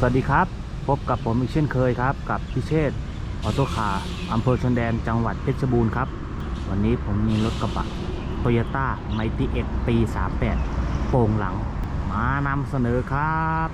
สวัสดีครับ พบกับผมอีกเช่นเคยครับ กับพิเชษออโต้คาร์อำเภอชนแดนจังหวัดเพชรบูรณ์ครับ วันนี้ผมมีรถกระบะโตโยต้าไมตี้เอ็กปี 38 โป่งหลัง มานำเสนอครับ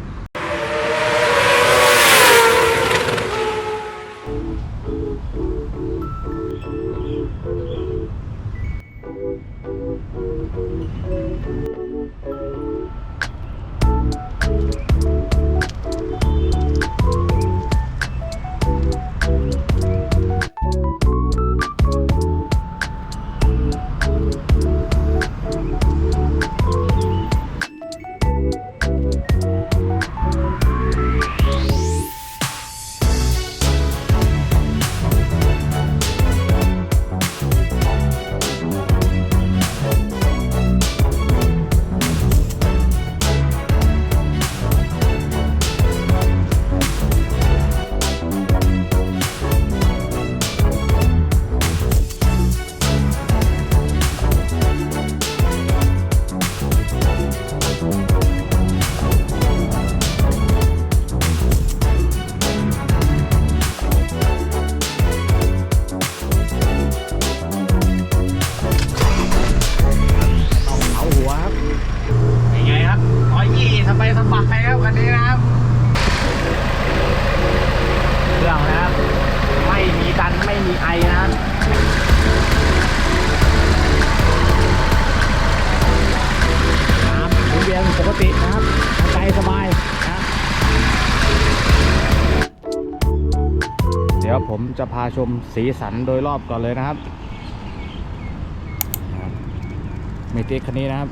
ผมจะพาชมสีสันโดยรอบก่อนเลยนะครับเมติกคันนี้นะครับ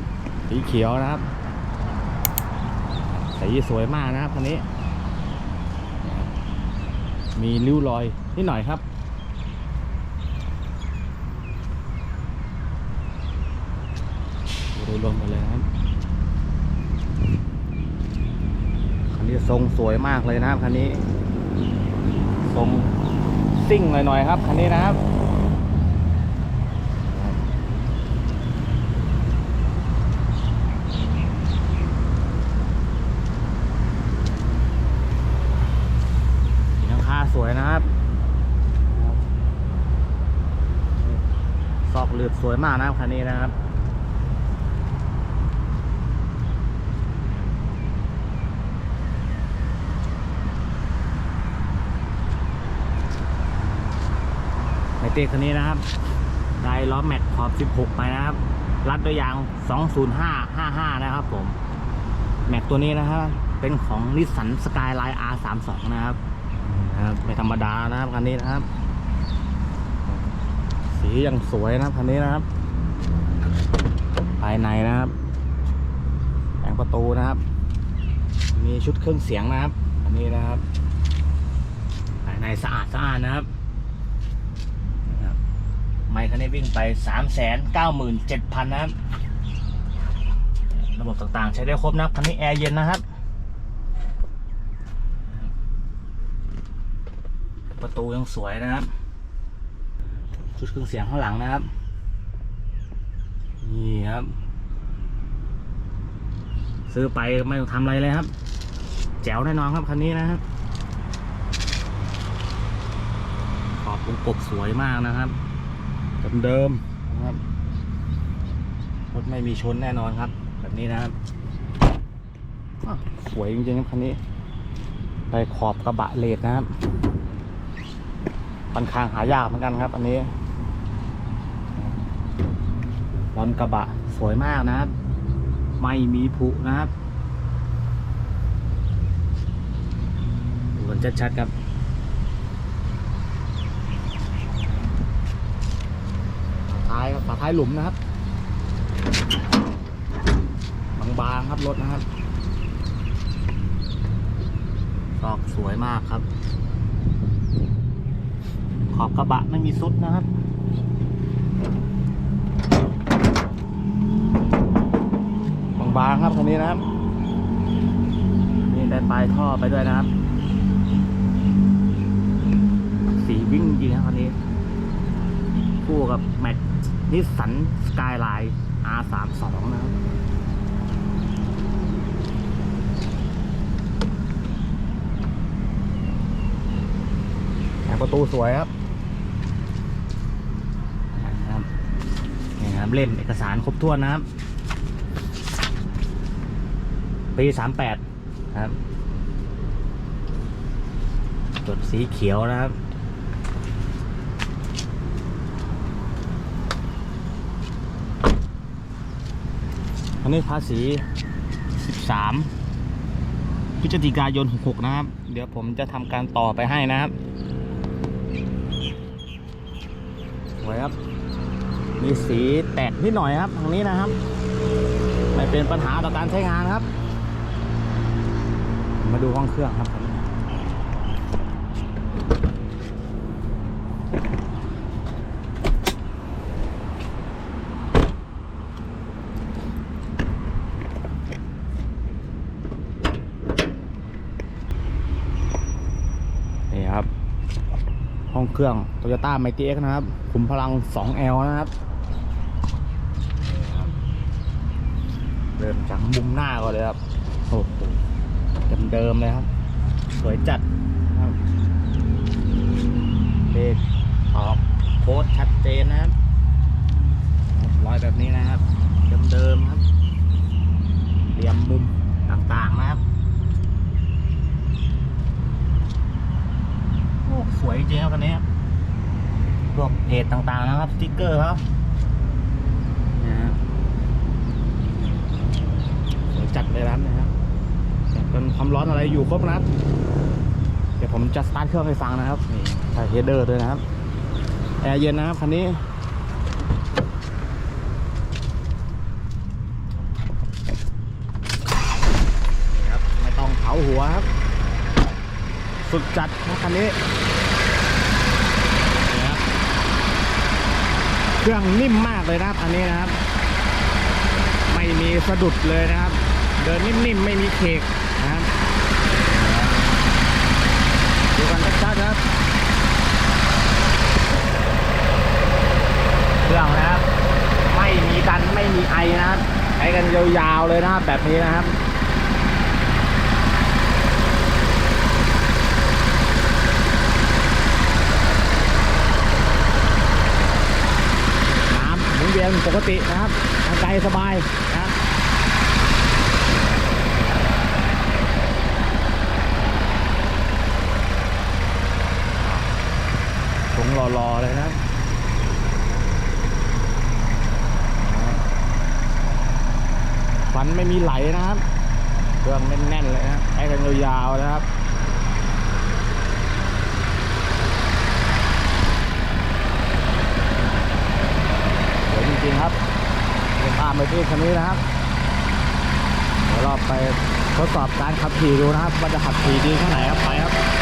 สีเขียวนะครับ สีสวยมากนะครับคันนี้ มีริ้วรอยนิดหน่อยครับดยรวมกันเลยนะครับคันนี้ทรงสวยมากเลยนะครับคันนี้ทรง ซิ่งหน่อยๆครับคันนี้นะครับสีหลังคาสวยนะครับซอกเลือดสวยมากนะครับคันนี้นะครับ เต้คันนี้นะครับ ได้ล้อแม็กขอบ 16 ไปนะครับ รัดด้วยยาง 20555 นะครับผม แม็กตัวนี้นะครับ เป็นของนิสสันสกายไลน์ R32 นะครับนะครับไม่ธรรมดานะครับคันนี้นะครับ สียังสวยนะครับคันนี้นะครับ ภายในนะครับแผงประตูนะครับ มีชุดเครื่องเสียงนะครับ อันนี้นะครับ ภายในสะอาดสะอาดนะครับ ไมค์คันนี้วิ่งไป 3 9 7 0 0 0 นะครับ ระบบต่างๆ ใช้ได้ครบนะครับคันนี้แอร์เย็นนะครับ ประตูยังสวยนะครับ ชุดเครื่องเสียงข้างหลังนะครับ นี่ครับ ซื้อไปไม่ต้องทำอะไรเลยครับ แจ๋วแน่นอนครับคันนี้นะครับขอบวงกบสวยมากนะครับ เดิมๆนะครับรถไม่มีชนแน่นอนครับ แบบนี้นะครับอ้าวสวยจริงๆครับคันนี้ ไปขอบกระบะเลดนะครับค่อนข้างหายากเหมือนกันครับ อันนี้บอลกระบะสวยมากนะครับ ไม่มีผุนะครับดูกันชัดๆครับ ฝา ท้ายครับฝาท้ายหลุมนะครับ บางๆครับรถนะครับซอกสวยมากครับ ขอบกระบะไม่มีซุดนะครับบางๆครับคันนี้นะครับนี่ได้ปลายท่อไปด้วยนะครับ สีวิ่งจริงครับคันนีู้่กับแม็นิสสันสกายไลน์ R32 นะครับประตูสวยครับนี่ครับเล่มเอกสารครบถ้วนนะครับ ปีสามแปดครับจดสีเขียวนะครับ อันนี้ภาษี 13 พฤศจิกายน 66 นะครับ เดี๋ยวผมจะทำการต่อไปให้นะครับสวยครับ มีสีแตกนิดหน่อยครับทางนี้นะครับ ไม่เป็นปัญหาต่อการใช้งานครับ มาดูห้องเครื่องครับ ห้องเค รื่อง Toyota m i g x นะครับขุมพลัง 2L นะครับ เริ่มจากมุมหน้าก่อนเลยครับ โอ้โหเดิมๆเลยครับ สวยจัดครับเลขออกโค้ดชัดเจนนะครับรอยแบบนี้นะครับ เดิมๆครับเหลี่ยมมุมต่างๆนะครับโอ้สวยจริงครับคันนี้ครับ วกเพจต่างๆนะครับสติ๊กเกอร์ครับนะฮะสวยจัดเลยร้านนะครับเป็นความร้อนอะไรอยู่ครบนะเดี๋ยวผมจะสตาร์ทเครื่องให้ฟังนะครับนี่ใส่เฮดเดอร์ด้วยนะครับแอร์เย็นนะครับคันนี้นะครับไม่ต้องเผาหัวครับ สุดจัดนะคันนี้ครับ เครื่องนิ่มมากเลยนะครับ อันนี้นะครับ ไม่มีสะดุดเลยนะครับ เดินนิ่มๆไม่มีเคกนะครับดูกันชัดๆครับเครื่องนะครับ ไม่มีดันไม่มีไอนะครับใช้กันยาวๆเลยนะครับแบบนี้นะครับ น้ำหมุนเวี ยนปกตินะครับทางไกลสบายนะครับถงรอๆเลยนะครับฟันไม่มีไหลนะครับเครื่องแน่นๆเลยนะใช้กันยาวๆนะครับ สวย จริงครับเดินตามไปที่คันนี้นะครับเดี๋ยวเราไปทดสอบการขับขี่ดูนะครับว่าจะขับขี่ดีแค่ไหนครับไปครับ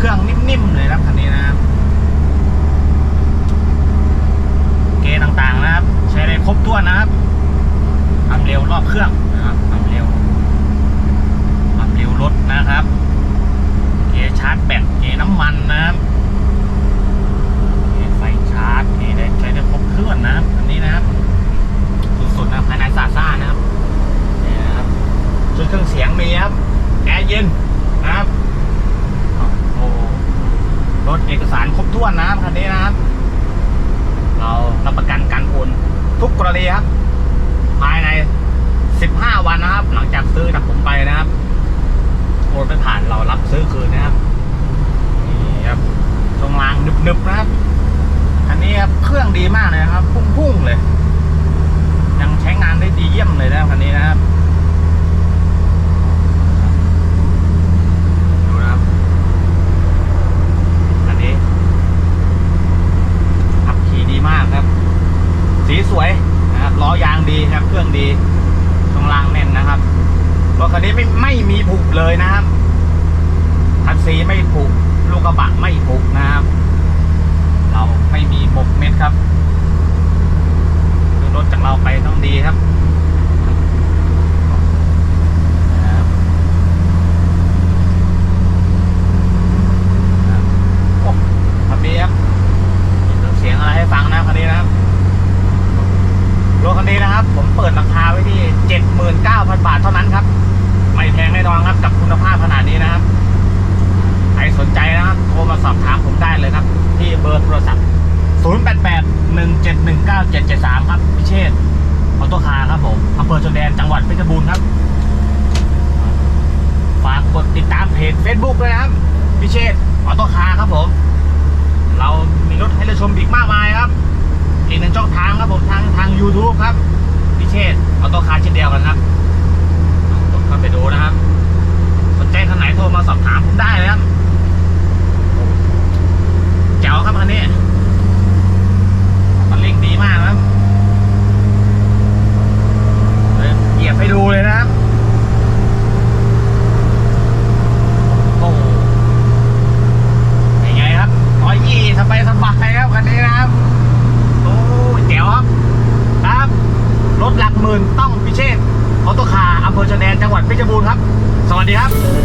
เครื่องนิ่มๆเลยนะครับคันนี้นะครับ เกณฑ์ต่างๆนะครับ ใช้ได้ครบถ้วนนะครับความเร็วรอบเครื่องนะครับความเร็วความเร็วรถนะครับ เกียร์ชาร์จแบตเกียร์น้ำมันนะครับมีไฟชาร์จมีได้ใช้ได้ครบเครื่องนะครับอันนี้นะครับสุดๆนะภายในซาซ่านะครับนี่นะครับชุดเครื่องเสียงมีครับแอร์เย็นนะครับ ถเอกสารครบถ้วนนะครับคันนี้นะครับ เรารับประกันการโอนทุกกรณีครับ ภายใน 15 วันนะครับ หลังจากซื้อจากผมไปนะครับโอนไปผ่านเรารับซื้อคืนนะครับนี่ครับตรงรางนึบๆนะครับ อันนี้ครับเครื่องดีมากเลยครับ พุ่งๆเลย 99773 ครับพิเชษออโต้คาครับผมอำเภอชนแดนจังหวัดเพชรบูรณ์ครับ ฝากกดติดตามเพจ Facebook ด้วยนะครับพิเชษออโต้คาครับผม เรามีรถให้เราชมอีกมากมายครับ อีกหนึ่งช่องทางครับผมทางทาง YouTube ครับพิเชษออโต้คาเช่นเดียวกันครับ ดีครับ